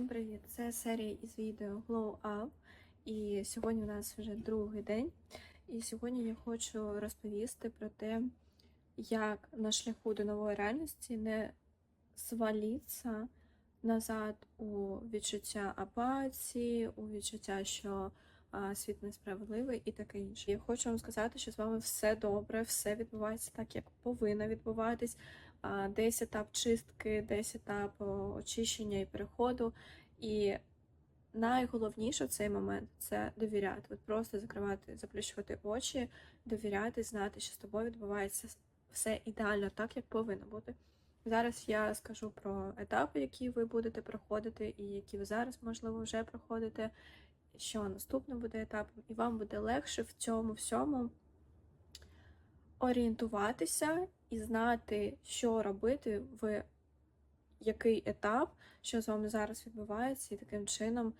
Всім привіт! Це серія із відео Glow Up. І сьогодні у нас вже другий день. І сьогодні я хочу розповісти про те, як на шляху до нової реальності не свалитися назад у відчуття апатії, у відчуття, що світ несправедливий і таке інше. Я хочу вам сказати, що з вами все добре, все відбувається так, як повинно відбуватись. Десь етап чистки, десь етап очищення і переходу. І найголовніше в цей момент це довіряти. От просто закривати, заплющувати очі, довіряти, знати, що з тобою відбувається все ідеально так, як повинно бути. Зараз я скажу про етапи, які ви будете проходити, і які ви зараз, можливо, вже проходите, що наступним буде етапом, і вам буде легше в цьому всьому орієнтуватися і знати, що робити в який етап, що з вами зараз відбувається, і таким чином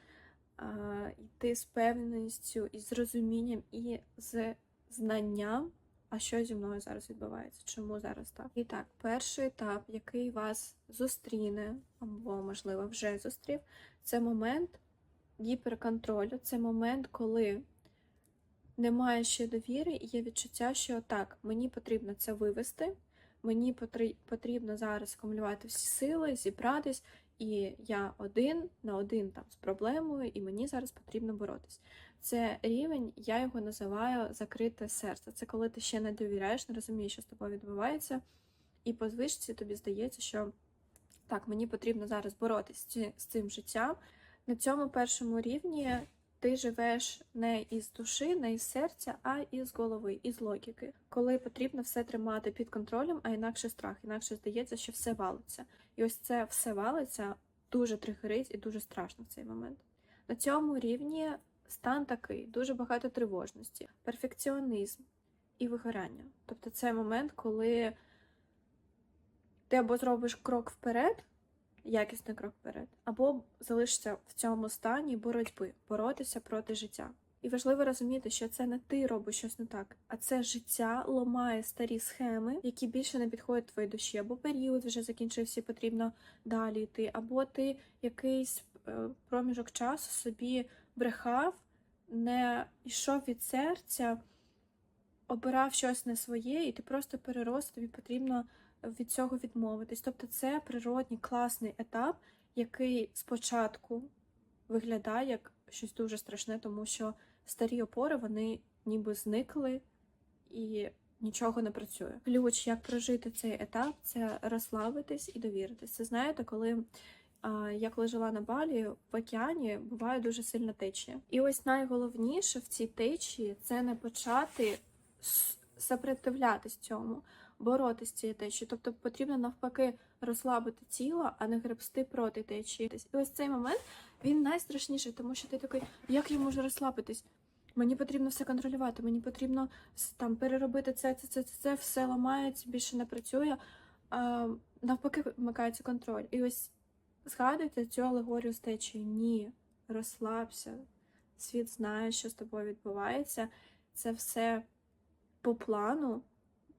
а, йти з певністю і з розумінням, і з знанням, а що зі мною зараз відбувається, чому зараз так. І так, перший етап, який вас зустріне, або, можливо, вже зустрів, це момент гіперконтролю, це момент, коли немає ще довіри, і є відчуття, що так, мені потрібно це вивести, мені потрібно зараз акумулювати всі сили, зібратись, і я один на один там з проблемою, і мені зараз потрібно боротись. Це рівень, я його називаю закрите серце. Це коли ти ще не довіряєш, не розумієш, що з тобою відбувається, і по звичці тобі здається, що так, мені потрібно зараз боротись з цим життям. На цьому першому рівні ти живеш не із душі, не із серця, а із голови, із логіки, коли потрібно все тримати під контролем, а інакше страх, інакше здається, що все валиться. І ось це все валиться дуже тригерить і дуже страшно в цей момент. На цьому рівні стан такий, дуже багато тривожності, перфекціонізм і вигорання. Тобто це момент, коли ти або зробиш крок вперед, якісний крок вперед, або залишишся в цьому стані боротьби, боротися проти життя. І важливо розуміти, що це не ти робиш щось не так, а це життя ламає старі схеми, які більше не підходять твоїй душі, або період вже закінчився, потрібно далі йти, або ти якийсь е, проміжок часу собі брехав, не йшов від серця, обирав щось не своє, і ти просто перерос, тобі потрібно від цього відмовитись. Тобто це природній класний етап, який спочатку виглядає як щось дуже страшне, тому що старі опори вони ніби зникли і нічого не працює. Ключ, як прожити цей етап, це розслабитись і довіритись. Це знаєте, коли. Я коли жила на Балі в океані, буває дуже сильна течія. І ось найголовніше в цій течії це не почати сопротивлятись цьому, боротися з цією течією. Тобто потрібно навпаки розслабити тіло, а не гребсти проти течії. І ось цей момент він найстрашніший, тому що ти такий, як я можу розслабитись? Мені потрібно все контролювати, мені потрібно там переробити це, це, це, це, це все ламається, більше не працює. А, навпаки, вмикається контроль. І ось згадуйте цю алегорію з течією. Ні, розслабся. Світ знає, що з тобою відбувається. Це все по плану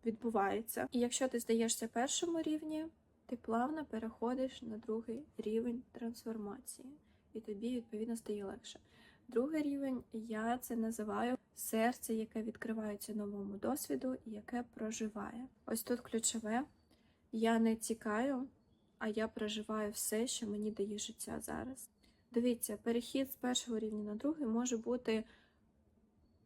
відбувається. І якщо ти здаєшся першому рівні, ти плавно переходиш на другий рівень трансформації, і тобі відповідно стає легше. Другий рівень я це називаю серце, яке відкривається новому досвіду і яке проживає. Ось тут ключове: я не тікаю, а я проживаю все, що мені дає життя зараз. Дивіться, перехід з першого рівня на другий може бути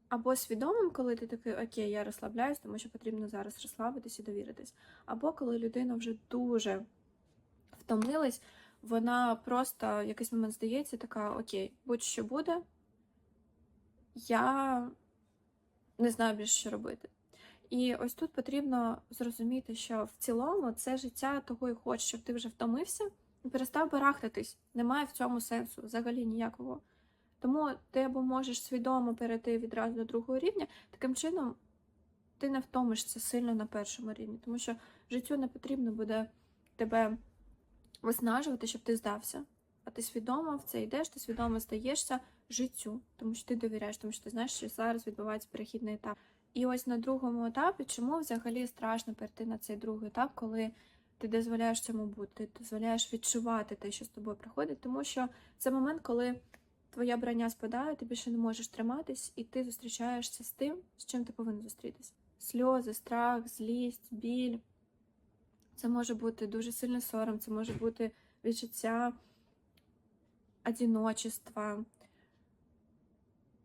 або свідомим, коли ти такий окей, я розслабляюсь, тому що потрібно зараз розслабитись і довіритись. Або коли людина вже дуже втомилась, вона просто в якийсь момент здається, така окей, будь-що буде, я не знаю більше, що робити. І ось тут потрібно зрозуміти, що в цілому це життя того і хоче, щоб ти вже втомився і перестав барахтатись. Немає в цьому сенсу взагалі ніякого. Тому ти або можеш свідомо перейти відразу до другого рівня, таким чином ти не втомишся сильно на першому рівні, тому що життю не потрібно буде тебе виснажувати, щоб ти здався. А ти свідомо в це йдеш, ти свідомо здаєшся життю, тому що ти довіряєш, тому що ти знаєш, що зараз відбувається перехідний етап. І ось на другому етапі, чому взагалі страшно перейти на цей другий етап, коли ти дозволяєш цьому бути, ти дозволяєш відчувати те, що з тобою проходить, тому що це момент, коли твоя броня спадає, ти більше не можеш триматись, і ти зустрічаєшся з тим, з чим ти повинен зустрітися. Сльози, страх, злість, біль. Це може бути дуже сильний сором, це може бути відчуття одиночества,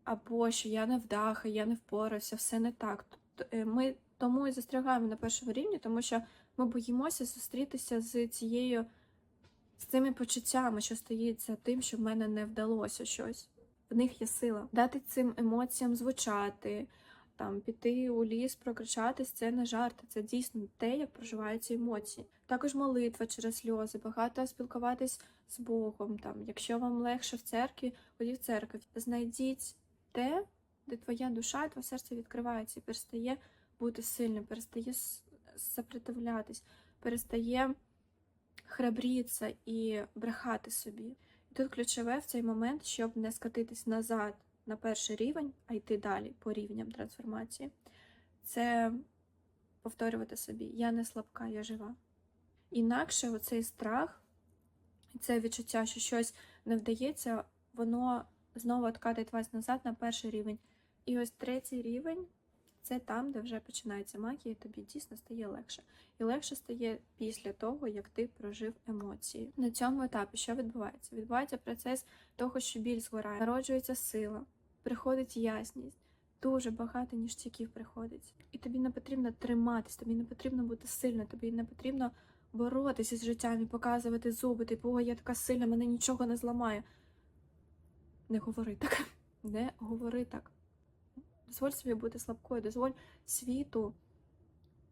або що я не вдаха, я не впорався, все не так. Е, Ми тому і застрягаємо на першому рівні, тому що ми боїмося зустрітися з цією, цими почуттями, що стоїть за тим, що в мене не вдалося щось. В них є сила. Дати цим емоціям звучати, там піти у ліс, прокричатись, це не жарти, це дійсно те, як проживаються емоції. Також молитва через сльози, багато спілкуватись з Богом. Там, якщо вам легше в церкві, ходіть в церкву. Знайдіть те, де твоя душа, твоє серце відкривається і перестає бути сильним, перестає сопротивлятись, перестає храбрітися і брехати собі. І тут ключове в цей момент, щоб не скатитись назад на перший рівень, а йти далі по рівням трансформації, це повторювати собі: я не слабка, я жива. Інакше оцей страх, це відчуття, що щось не вдається, воно знову откатить вас назад на перший рівень. І ось третій рівень це там, де вже починається магія, і тобі дійсно стає легше. І легше стає після того, як ти прожив емоції. На цьому етапі що відбувається? Відбувається процес того, що біль згорає, народжується сила, приходить ясність. Дуже багато ніштяків приходить. І тобі не потрібно триматись, тобі не потрібно бути сильною, тобі не потрібно боротися з життям і показувати зуби, типу, о, я така сильна, мене нічого не зламає. Не говори так. Не говори так. Дозволь собі бути слабкою, дозволь світу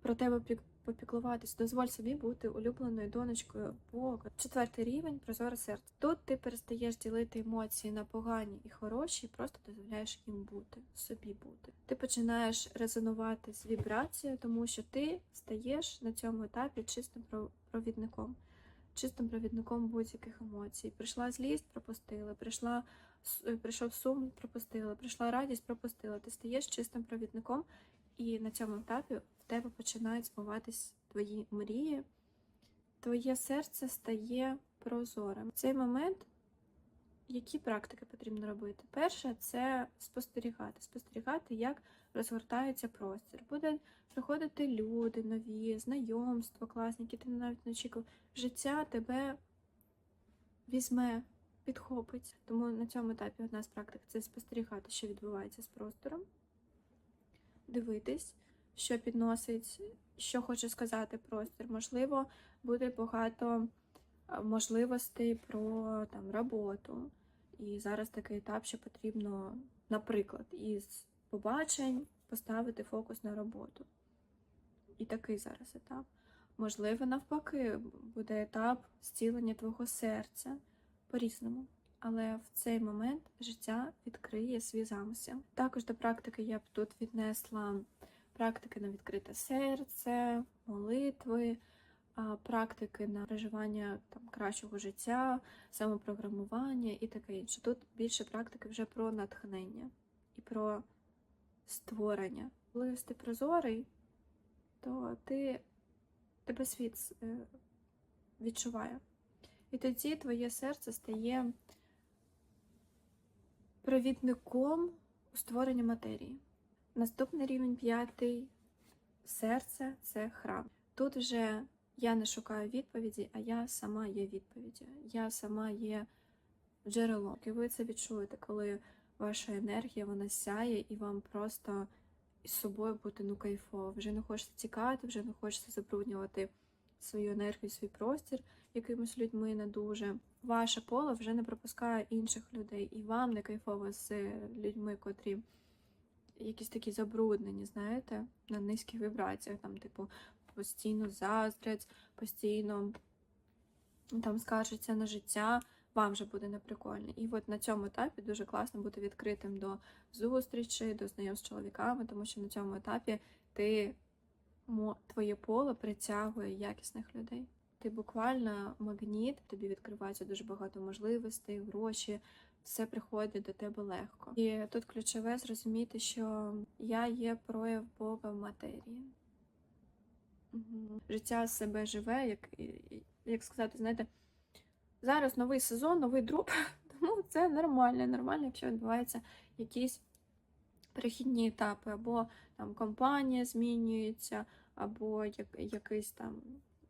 про тебе пік- попіклуватись, дозволь собі бути улюбленою донечкою Бога. Четвертий рівень прозоре серце. Тут ти перестаєш ділити емоції на погані і хороші, і просто дозволяєш їм бути, собі бути. Ти починаєш резонувати з вібрацією, тому що ти стаєш на цьому етапі чистим про- провідником, чистим провідником будь-яких емоцій. Прийшла злість, пропустила, прийшла прийшов сум, пропустила, прийшла радість, пропустила. Ти стаєш чистим провідником, і на цьому етапі в тебе починають збуватись твої мрії, твоє серце стає прозорим. В цей момент які практики потрібно робити? Перше це спостерігати, спостерігати, як розгортається простір. Буде приходити люди нові, знайомства класні, які ти навіть не очікував. Життя тебе візьме, підхопить. Тому на цьому етапі одна з практик це спостерігати, що відбувається з простором, дивитись, що підносить, що хоче сказати простір. Можливо, буде багато можливостей про там роботу. І зараз такий етап, що потрібно, наприклад, із побачень поставити фокус на роботу. І такий зараз етап. Можливо, навпаки, буде етап зцілення твого серця по-різному. Але в цей момент життя відкриє свій замисел. Також до практики я б тут віднесла практики на відкрите серце, молитви, практики на переживання там кращого життя, самопрограмування і таке інше. Тут більше практики вже про натхнення і про створення. Коли ти прозорий, то ти тебе світ е, відчуває. І тоді твоє серце стає провідником у створенні матерії. Наступний рівень п'ятий серце це храм. Тут вже я не шукаю відповіді, а я сама є відповіддю. Я сама є джерелом. І ви це відчуєте, коли ваша енергія вона сяє, і вам просто із собою бути ну кайфово. Вже не хочеться тікати, вже не хочеться забруднювати свою енергію, свій простір якимись людьми не дуже. Ваше поле вже не пропускає інших людей, і вам не кайфово з людьми, котрі якісь такі забруднені, знаєте, на низьких вібраціях, там, типу, постійно заздрять, постійно там скаржаться на життя, вам вже буде неприкольно. І от на цьому етапі дуже класно бути відкритим до зустрічей, до знайомств з чоловіками, тому що на цьому етапі ти твоє поле притягує якісних людей. Ти буквально магніт, тобі відкривається дуже багато можливостей, гроші, все приходить до тебе легко. І тут ключове зрозуміти, що я є прояв Бога в матерії. Мгм. Життя себе живе, як, як сказати, знаєте, зараз новий сезон, новий дроп, тому це нормально, нормально, якщо відбуваються якісь перехідні етапи, або там компанія змінюється, або як, якийсь там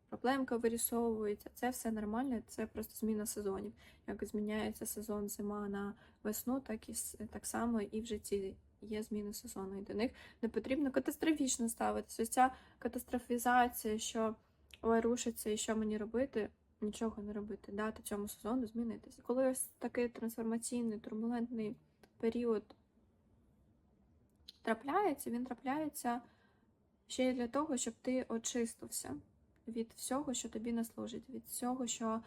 проблемка вирісовується. Це все нормально, це просто зміна сезонів. Як зміняється сезон зима на весну, так і так само і в житті є зміни сезону. І до них не потрібно катастрофічно ставитися. Ось ця катастрофізація, що ой, рушиться і що мені робити, нічого не робити, дати цьому сезону змінитися. Коли ось такий трансформаційний, турбулентний період трапляється, він трапляється ще й для того, щоб ти очистився від всього, що тобі не служить, від всього, що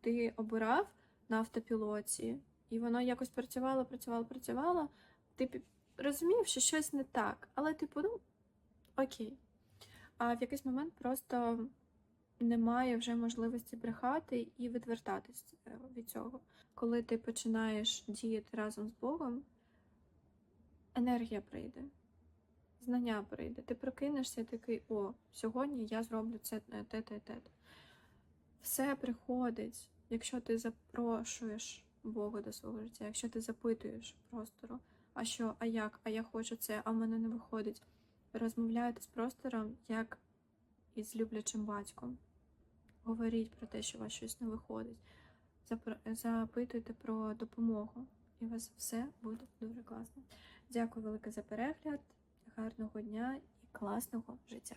ти обирав на автопілоті, і воно якось працювало, працювало, працювало. Ти розумів, що щось не так, але типу, ну окей. А в якийсь момент просто немає вже можливості брехати і відвертатись е, від цього. Коли ти починаєш діяти разом з Богом, енергія прийде, знання прийде. Ти прокинешся і такий, о, сьогодні я зроблю це е, те, те, те. Все приходить, якщо ти запрошуєш Бога до свого життя, якщо ти запитуєш простору, а що, а як, а я хочу це, а в мене не виходить. Розмовляйте з простором як із люблячим батьком. Говоріть про те, що у вас щось не виходить. Запитуйте про допомогу, і у вас все буде дуже класно. Дякую велике за перегляд, гарного дня і класного життя!